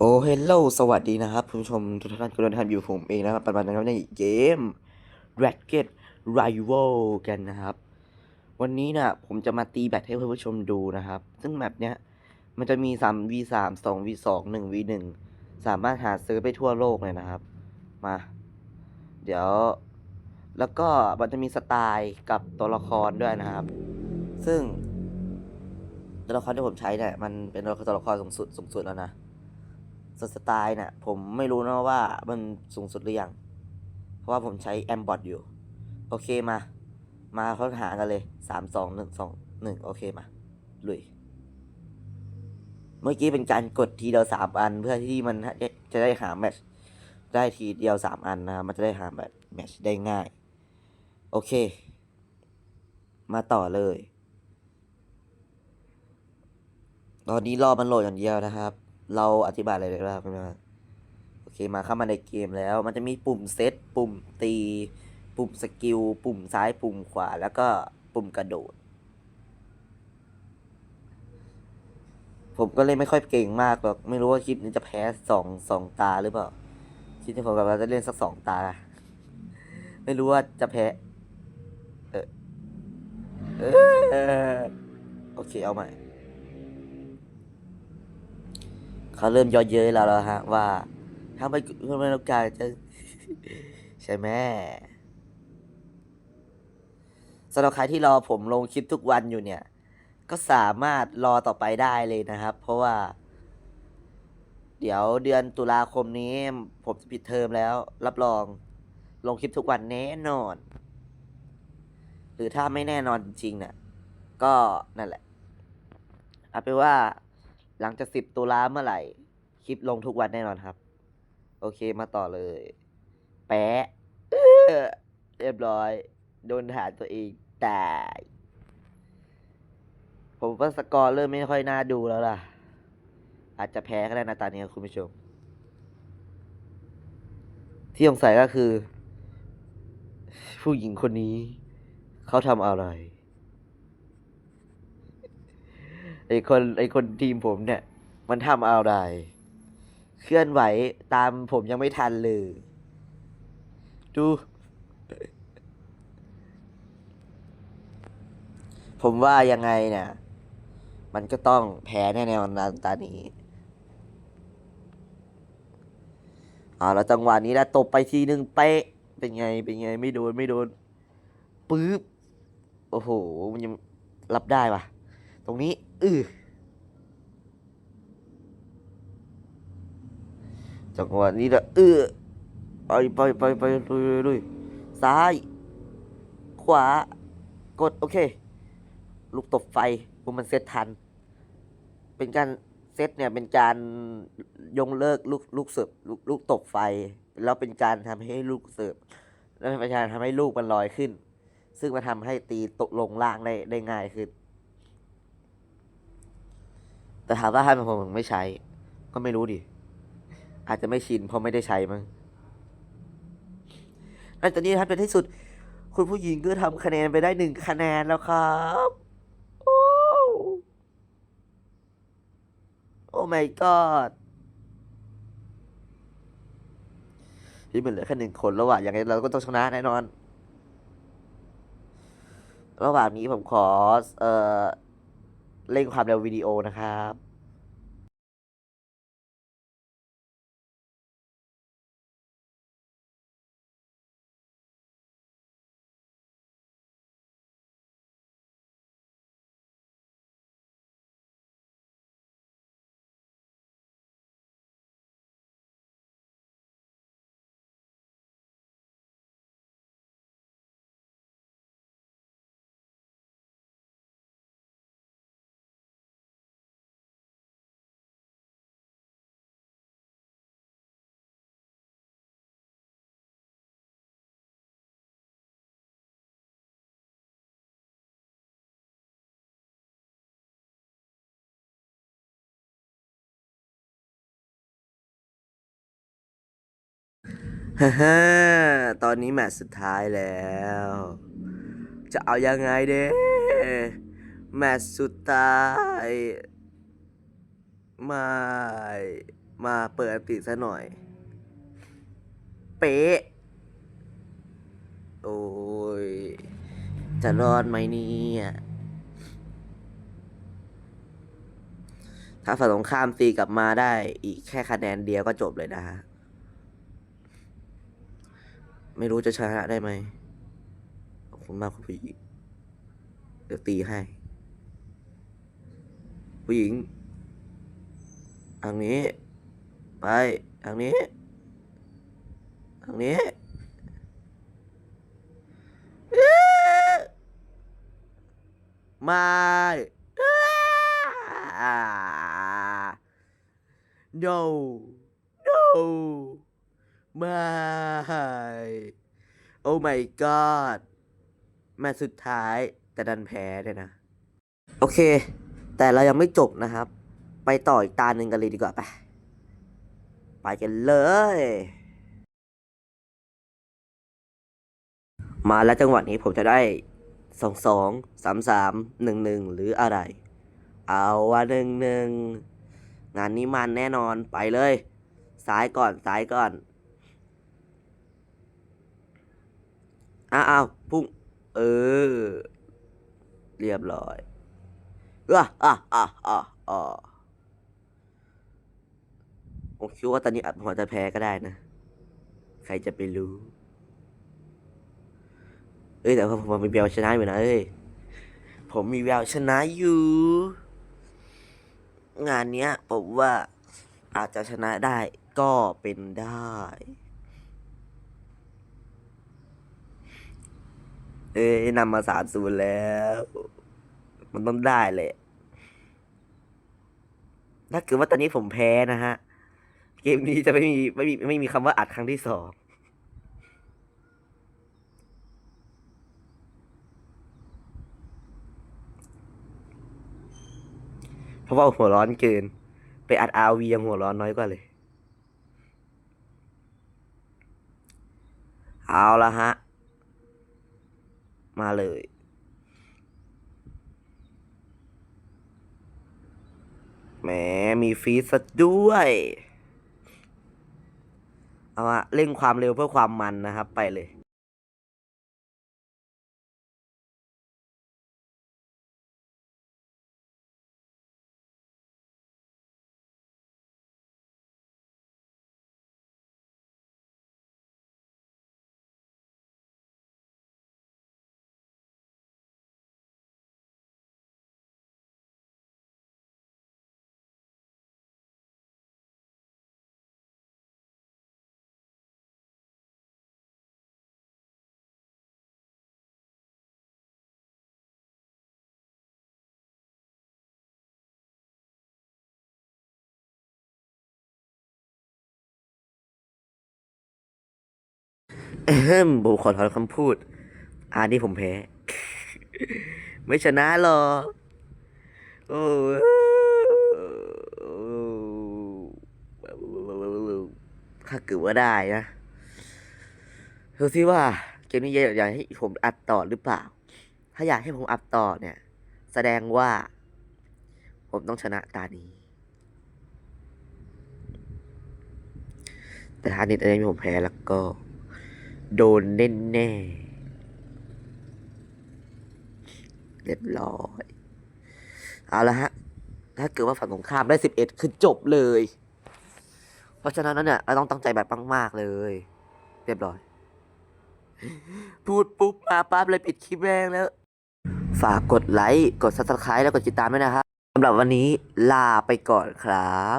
โอ้เฮลโลสวัสดีนะครับคุณผู้ชมทุกท่านทุกท่านอยู่ผมเองนะครับปัจจุบันนะครับในเกม Racket Rival กันนะครับ วันนี้นะผมจะมาตีแบตให้เพื่อนผู้ชมดูนะครับ ซึ่งแมปเนี้ยมันจะมี 3 v 3 2 v 2 1 v 1สามารถหาซื้อไปทั่วโลกเลยนะครับ มา เดี๋ยว แล้วก็มันจะมีสไตล์กับตัวละครด้วยนะครับ ซึ่งตัวละครที่ผมใช้เนี่ยมันเป็นตัวละครสูงสุดสูงสุดแล้วนะ ส่วนสไตล์เนี่ยผมไม่รู้นะว่ามันสูงสุดหรือยัง เพราะว่าผมใช้แอมบอทอยู่ โอเคมา มาค้นหากันเลยสามสองหนึ่งสองหนึ่งโอเคมา ลุย เมื่อกี้เป็นการกดทีเดียวสามอัน เพื่อที่มันจะได้หาแมชได้ทีเดียวสามอันนะครับมันจะได้หาแบบแมชได้ง่าย โอเค มาต่อเลย ตอนนี้รอมันโหลดอย่างเดียวนะครับ เราอธิบายอะไรได้บ้างนะโอเคมาเข้ามาในเกมแล้ว มันจะมีปุ่มเซตปุ่มตี ปุ่มสกิล ปุ่มซ้ายปุ่มขวา แล้วก็ปุ่มกระโดด ผมก็เล่นไม่ค่อยเก่งมากหรอก ไม่รู้ว่าคลิปนี้จะแพ้สองสองตาหรือเปล่าคิดที่ผมแบบว่าจะเล่นสักสองตา ไม่รู้ว่าจะแพ้เออเออโอเคเอาใหม่ เขาเริ่มย่อเย้ยเราแล้วฮะ ว่าถ้าไม่ถ้าไม่ต้องการจะใช่ไหมสำหรับใครที่รอผมลงคลิปทุกวันอยู่เนี่ย ก็สามารถรอต่อไปได้เลยนะครับ เพราะว่า เดี๋ยวเดือนตุลาคมนี้ ผมจะปิดเทอมแล้ว รับรอง ลงคลิปทุกวันแน่นอน หรือถ้าไม่แน่นอนจริงๆนี่ยก็นั่นแหละเอาเป็นว่า หลังจากสิบตุลาเมื่อไหร่ คลิปลงทุกวันแน่นอนครับ โอเคมาต่อเลย แปะเอ้เรียบร้อย โดนหาตัวเองตายผมว่าสกอร์เริ่มไม่ค่อยน่าดูแล้วล่ะ อาจจะแพ้ก็ได้นะตอนนี้ครับคุณผู้ชม ที่สงสัยก็คือ ผู้หญิงคนนี้ เขาทำอะไร ไอคนไอคนทีมผมเนี่ย มันทำอะไร เคลื่อนไหวตามผมยังไม่ทันเลย ดู ผมว่ายังไงเนี่ย มันก็ต้องแพ้แน่ๆวันนั้นตานี้เอาแล้วจังหวะนี้นะตบไปทีหนึ่งเป๊ะเป็นไงเป็นไงไม่โดนไม่โดนปึ๊บ โอ้โห มันยังรับได้ปะ ตรงนี้ อือจังหวะนี้ละเออไปไปไปไปลุยลุยซ้าย ขวา กด โอเค ลูกตบไฟพวกมันเซตทัน เป็นการเซตเนี่ยเป็นการยงเลิกลูกลูกเสิร์ฟลูกลูกตบไฟ แล้วเป็นการทำให้ลูกเสิร์ฟแล้วเป็นการทำให้ลูกมันลอยขึ้น ซึ่งมาทำให้ตีตกลงล่างได้ได้ง่ายขึ้น แต่ถามว่าทำไมผมถึงไม่ใช้ ก็ไม่รู้ดิ อาจจะไม่ชินเพราะไม่ได้ใช้มั้งหลังจากนี้ครับเป็นที่สุด คุณผู้หญิงก็ทำคะแนนไปได้หนึ่งคะแนนแล้วครับโอ้โอ้ my god ที่มันเหลือแค่หนึ่งคนแล้วอะอย่างไรเราก็ต้องชนะแน่นอน ระหว่างนี้ผมขอ เอ่อ เร่งความเร็ววิดีโอนะครับ ฮ่าฮ่าตอนนี้แมตช์สุดท้ายแล้ว จะเอายังไงเด้แมตช์สุดท้ายม่มาเปิดอันติซะหน่อย เป๊ะ โอ้ย จะรอดไหมเนี่ยถ้าฝ่ายตรงข้ามตีกลับมาได้อีกแค่คะแนนเดียวก็จบเลยนะฮะ ไม่รู้จะชนะได้ไหมขอบคุณมากคุณผู้หญิง เดี๋ยวตีให้ ผู้หญิง ทางนี้ ไป ทางนี้ ทางนี้ม่อ่า no no ไม่ โอ้ my god แมสุดท้ายแต่ดันแพ้เนี่ยนะ โอเค แต่เรายังไม่จบนะครับ ไปต่ออีกตาหนึ่งกันเลยดีกว่าไป ไปกันเลย มาแล้วจังหวะนี้ผมจะได้สองสองสามสามหนึ่งหนึ่งหรืออะไร เอาว่าหนึ่งหนึ่งงานนี้มันแน่นอนไปเลย ซ้ายก่อนซ้ายก่อน อ้าวอ้าพุ่ง เออ เรียบร้อยอะอะอะอะอะผมคิดว่าตอนนี้อัดผมอาจจะแพ้ก็ได้นะ ใครจะไปรู้ เอ้ยแต่ว่าผมมีแววชนะอยู่นะเอ้ย ผมมีแววชนะอยู่ งานเนี้ยผมว่าอาจจะชนะได้ก็เป็นได้ เอ้ยนำมาสามศูนย์แล้ว มันต้องได้แหละถ้าเกิดว่าตอนนี้ผมแพ้นะฮะ เกมนี้จะไม่มีไม่มีไม่มีคำว่าอัดครั้งที่สองเพราะว่าหัวร้อนเกิน ไปอัดอาวียังหัวร้อนน้อยกว่าเลยเอาละฮะ มาเลย แหม มีฟีดซด้วย เอาละเร่งความเร็วเพื่อความมันนะครับ ไปเลย เอิ่มผมขอถอนคำพูด อันนี้ผมแพ้ ไม่ชนะหรอกโอ้ถ้าเกิดว่าได้นะดูสิว่าเกมนี้อยากอยากให้ผมอัดต่อหรือเปล่า ถ้าอยากให้ผมอัดต่อเนี่ย แสดงว่า ผมต้องชนะตานี้ แต่ถ้านิดอันนี้ผมแพ้แล้วก็ โดนแน่แน่เรียบร้อย เอาละฮะ ถ้าเกิดว่าฝั่งตรงข้ามได้สิบเอ็ดคือจบเลย เพราะฉะนั้นเนี่ยเราต้องตั้งใจแบบมากๆเลย เรียบร้อย พูดปุ๊บมาปั๊บเลยปิดคลิปแรงแล้ว ฝากกดไลค์ กด subscribe แล้วกดติดตามด้วยนะครับสำหรับวันนี้ลาไปก่อนครับ